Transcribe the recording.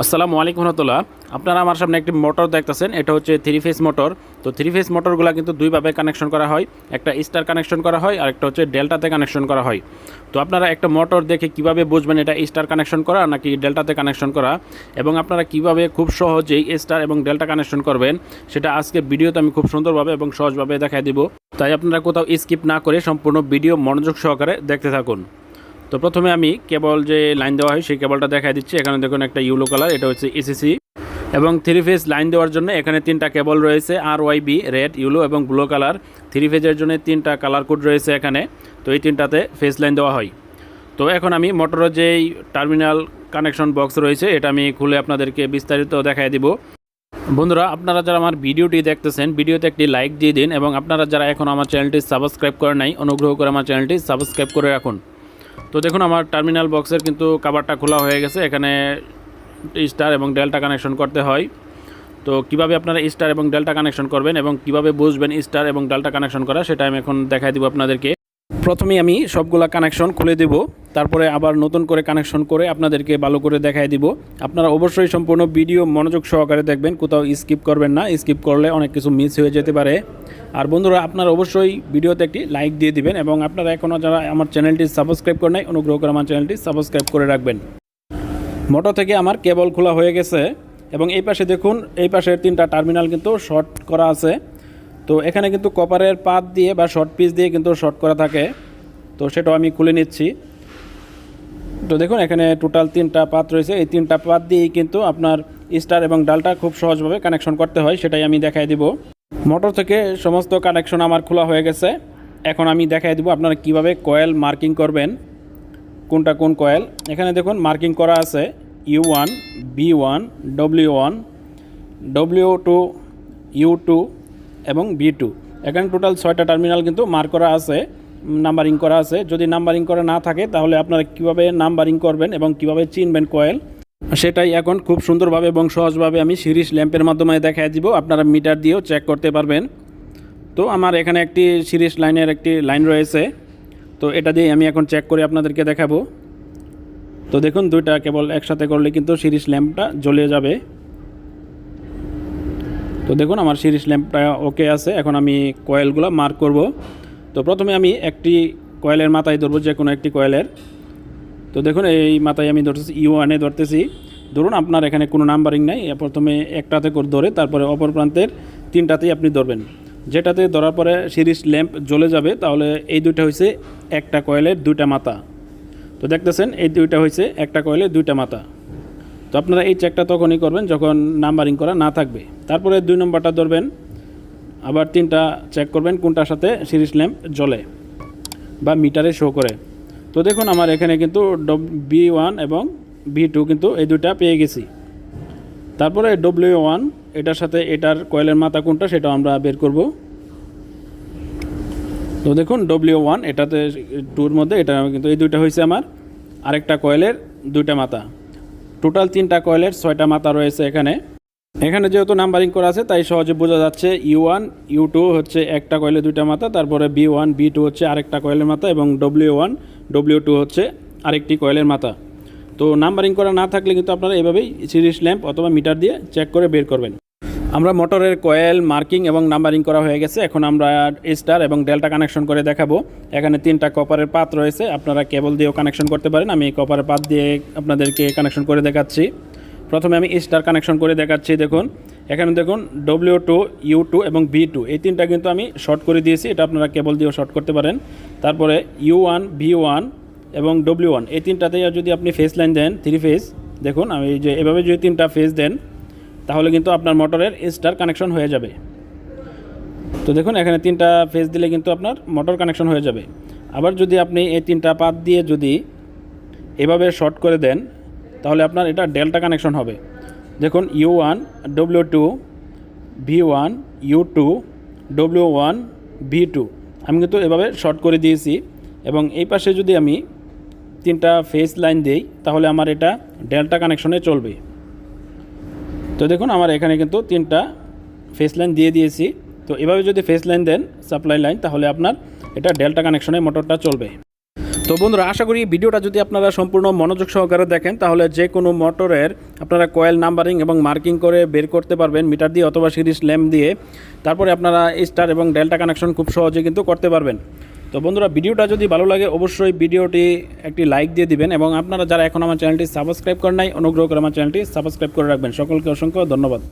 আসসালামু আলাইকুম রহমতুল্লাহ। আপনারা আমার সামনে একটি মোটর দেখতেছেন, এটা হচ্ছে থ্রি ফেস মোটর তো থ্রি ফেস মোটরগুলো কিন্তু দুইভাবে কানেকশন করা হয়, একটা স্টার কানেকশন করা হয় আর একটা হচ্ছে ডেল্টাতে কানেকশন করা হয়। তো আপনারা একটা মোটর দেখে কীভাবে বুঝবেন এটা স্টার কানেকশন করা নাকি ডেল্টাতে কানেকশন করা? এবং আপনারা কীভাবে খুব সহজেই স্টার এবং ডেল্টা কানেকশন করবেন, সেটা আজকে ভিডিওতে আমি খুব সুন্দরভাবে এবং সহজভাবে দেখাই দিব। তাই আপনারা কোথাও স্কিপ না করে সম্পূর্ণ ভিডিও মনোযোগ সহকারে দেখতে থাকুন। তো প্রথমে আমি কেবল যে লাইন দেওয়া হয় সেই কেবলটা দেখাই দিচ্ছি। এখানে দেখুন একটা ইউলো কালার, এটা হচ্ছে এসিসি এবং থ্রি ফেজ লাইন দেওয়ার জন্য এখানে তিনটা কেবল রয়েছে R Y B red yellow এবং ব্লু কালার থ্রি ফেজের জন্য তিনটা কালার কোড রয়েছে এখানে, তো এই তিনটাতে ফেজ লাইন দেওয়া হয়। তো এখন আমি মোটরের যেই টার্মিনাল কানেকশন বক্স রয়েছে, এটা আমি খুলে আপনাদেরকে বিস্তারিত দেখাই দিব। বন্ধুরা, আপনারা যারা আমার ভিডিওটি দেখতেছেন, ভিডিওতে একটি লাইক দিয়ে দিন এবং আপনারা যারা এখন আমার চ্যানেলটি সাবস্ক্রাইব করে নাই, অনুগ্রহ করে আমার চ্যানেলটি সাবস্ক্রাইব করে রাখুন। তো দেখুন, আমার টার্মিনাল বক্সের কিন্তু কাভারটা খোলা হয়ে গেছে। এখানে স্টার এবং ডেল্টা কানেকশন করতে হয়। তো কীভাবে আপনারা স্টার এবং ডেল্টা কানেকশন করবেন এবং কীভাবে বুঝবেন স্টার এবং ডেল্টা কানেকশন করা, সেটা আমি এখন দেখাই দিব আপনাদেরকে। প্রথমেই আমি সবগুলা কানেকশন খুলে দেব, তারপরে আবার নতুন করে কানেকশন করে আপনাদেরকে ভালো করে দেখাই দিব। আপনারা অবশ্যই সম্পূর্ণ ভিডিও মনোযোগ সহকারে দেখবেন, কোথাও স্কিপ করবেন না স্কিপ করলে অনেক কিছু মিস হয়ে যেতে পারে। আর বন্ধুরা, আপনারা অবশ্যই ভিডিওতে একটি লাইক দিয়ে দিবেন এবং আপনারা এখনও যারা আমার চ্যানেলটি সাবস্ক্রাইব করে নাই, অনুগ্রহ করে আমার চ্যানেলটি সাবস্ক্রাইব করে রাখবেন। মোটর থেকে আমার কেবল খোলা হয়ে গেছে এবং এই পাশে দেখুন, এই পাশের তিনটা টার্মিনাল কিন্তু শর্ট করা আছে। তো এখানে কিন্তু কপারের পাত দিয়ে বা শর্ট পিস দিয়ে কিন্তু শর্ট করা থাকে। তো সেটাও আমি খুলে নিচ্ছি। তো দেখুন, এখানে টোটাল তিনটা পাত রয়েছে। এই তিনটা পাত দিয়েই কিন্তু আপনার স্টার এবং ডালটা খুব সহজভাবে কানেকশন করতে হয়, সেটাই আমি দেখাই দিব। মোটর থেকে সমস্ত কানেকশন আমার খোলা হয়ে গেছে। এখন আমি দেখাই দিব আপনারা কীভাবে কয়েল মার্কিং করবেন। কোনটা কোন কয়েল এখানে দেখুন মার্কিং করা আছে U one B one W one W two U two এবং বি টু এখানে টোটাল ছয়টা টার্মিনাল কিন্তু মার্ক করা আছে নাম্বারিং করা আছে। যদি নাম্বারিং করা না থাকে, তাহলে আপনারা কীভাবে নাম্বারিং করবেন এবং কীভাবে চিনবেন কয়েল সেটাই এখন খুব সুন্দরভাবে এবং সহজভাবে আমি সিরিজ ল্যাম্পের মাধ্যমে দেখা দিব। আপনারা মিটার দিয়েও চেক করতে পারবেন। তো আমার এখানে একটি সিরিজ লাইনের একটি লাইন রয়েছে। তো এটা দিয়ে আমি এখন চেক করে আপনাদেরকে দেখাবো। তো দেখুন, দুইটা কেবল একসাথে করলে কিন্তু সিরিজ ল্যাম্পটা জ্বলে যাবে। তো দেখুন, আমার সিরিজ ল্যাম্পটা ওকে আছে। এখন আমি কয়েলগুলো মার্ক করব। তো প্রথমে আমি একটি কয়েলের মাথায় ধরবো, যে কোনো একটি কয়েলের তো দেখুন, এই মাথায় আমি ধরতেছি ইউ ওয়ানে ধরতেছি। ধরুন, আপনার এখানে কোনো নাম্বারিং নাই। প্রথমে একটাতে করে ধরে, তারপরে অপর প্রান্তের তিনটাতেই আপনি ধরবেন। যেটাতে ধরার পরে সিরিজ ল্যাম্প জ্বলে যাবে, তাহলে এই দুইটা হয়েছে একটা কয়েলের দুইটা মাথা। তো দেখতেছেন, এই দুইটা হয়েছে একটা কয়েলের দুইটা মাথা। তো আপনারা এই চেকটা তখনই করবেন যখন নাম্বারিং করা না থাকবে। তারপরে দুই নম্বরটা ধরবেন, আবার তিনটা চেক করবেন কোনটার সাথে সিরিজ ল্যাম্প জ্বলে বা মিটারে শো করে। তো দেখুন আমার এখানে কিন্তু বি ওয়ান এবং বি টু কিন্তু এই দুইটা পেয়ে গেছি। তারপরে ডব্লিউ ওয়ান এটার সাথে এটার কয়েলের মাথা কোনটা সেটা আমরা বের করব। তো দেখুন ডব্লিউ ওয়ান এটাতে টুর মধ্যে এটা কিন্তু এই দুইটা হয়েছে আমার। আরেকটা কয়েলের দুইটা মাথা। টোটাল তিনটা কয়েলের ছয়টা মাথা রয়েছে এখানে। এখানে যেহেতু নাম্বারিং করা আছে, তাই সহজে বোঝা যাচ্ছে ইউ ওয়ান ইউ টু হচ্ছে একটা কয়েলে দুইটা মাথা, তারপরে বি ওয়ান বি টু হচ্ছে আরেকটা কয়েলের মাথা এবং ডব্লিউ ওয়ান ডব্লিউ টু হচ্ছে আরেকটি কয়েলের মাথা। তো নাম্বারিং করা না থাকলে কিন্তু আপনারা এভাবেই সিরিজ ল্যাম্প অথবা মিটার দিয়ে চেক করে বের করবেন। আমরা মোটরের কয়েল, মার্কিং এবং নাম্বারিং করা হয়ে গেছে। এখন আমরা স্টার এবং ডেল্টা কানেকশন করে দেখাবো। এখানে তিনটা কপারের পাত রয়েছে। আপনারা কেবল দিয়েও কানেকশন করতে পারেন। আমি কপারের পাত দিয়ে আপনাদেরকে কানেকশন করে দেখাচ্ছি। প্রথমে আমি স্টার কানেকশন করে দেখাচ্ছি, দেখুন। এখানে দেখুন ডব্লিউ টু ইউ টু এবং বি টু এই তিনটা কিন্তু আমি শর্ট করে দিয়েছি। এটা আপনারা কেবল দিয়েও শর্ট করতে পারেন। তারপরে ইউ ওয়ান ভি ওয়ান এবং ডব্লিউ ওয়ান এই তিনটাতে যদি আপনি ফেস লাইন দেন থ্রি ফেস দেখুন, আমি যে এভাবে যদি তিনটা ফেস দেন তাহলে কিন্তু আপনার মোটরের স্টার কানেকশন হয়ে যাবে। তো দেখুন, এখানে তিনটা ফেজ দিলে কিন্তু আপনার মোটর কানেকশন হয়ে যাবে। আবার যদি আপনি এই তিনটা পাত দিয়ে যদি এভাবে শর্ট করে দেন, তাহলে আপনার এটা ডেল্টা কানেকশন হবে। দেখুন U one W two V one U two W one V two আমি কিন্তু এভাবে শর্ট করে দিয়েছি এবং এই পাশে যদি আমি তিনটা ফেস লাইন দিই, তাহলে আমার এটা ডেল্টা কানেকশনে চলবে। তো দেখুন, আমার এখানে কিন্তু তিনটা ফেস লাইন দিয়ে দিয়েছি। তো এভাবে যদি ফেস লাইন দেন সাপ্লাই লাইন তাহলে আপনার এটা ডেল্টা কানেকশনে মোটরটা চলবে। তো বন্ধুরা, আশা করি ভিডিওটা যদি আপনারা সম্পূর্ণ মনোযোগ সহকারে দেখেন, তাহলে যে কোনো মোটরের আপনারা কয়েল নাম্বারিং এবং মার্কিং করে বের করতে পারবেন মিটার দিয়ে অথবা সিরিজ ল্যাম্প দিয়ে। তারপরে আপনারা স্টার এবং ডেল্টা কানেকশন খুব সহজে কিন্তু করতে পারবেন। তো বন্ধুরা, ভিডিওটা যদি ভালো লাগে, অবশ্যই ভিডিওটি একটি লাইক দিয়ে দিবেন এবং আপনারা যারা এখন আমার চ্যানেলটি সাবস্ক্রাইব করেন নাই, অনুগ্রহ করে আমার চ্যানেলটি সাবস্ক্রাইব করে রাখবেন। সকলকে অসংখ্য ধন্যবাদ।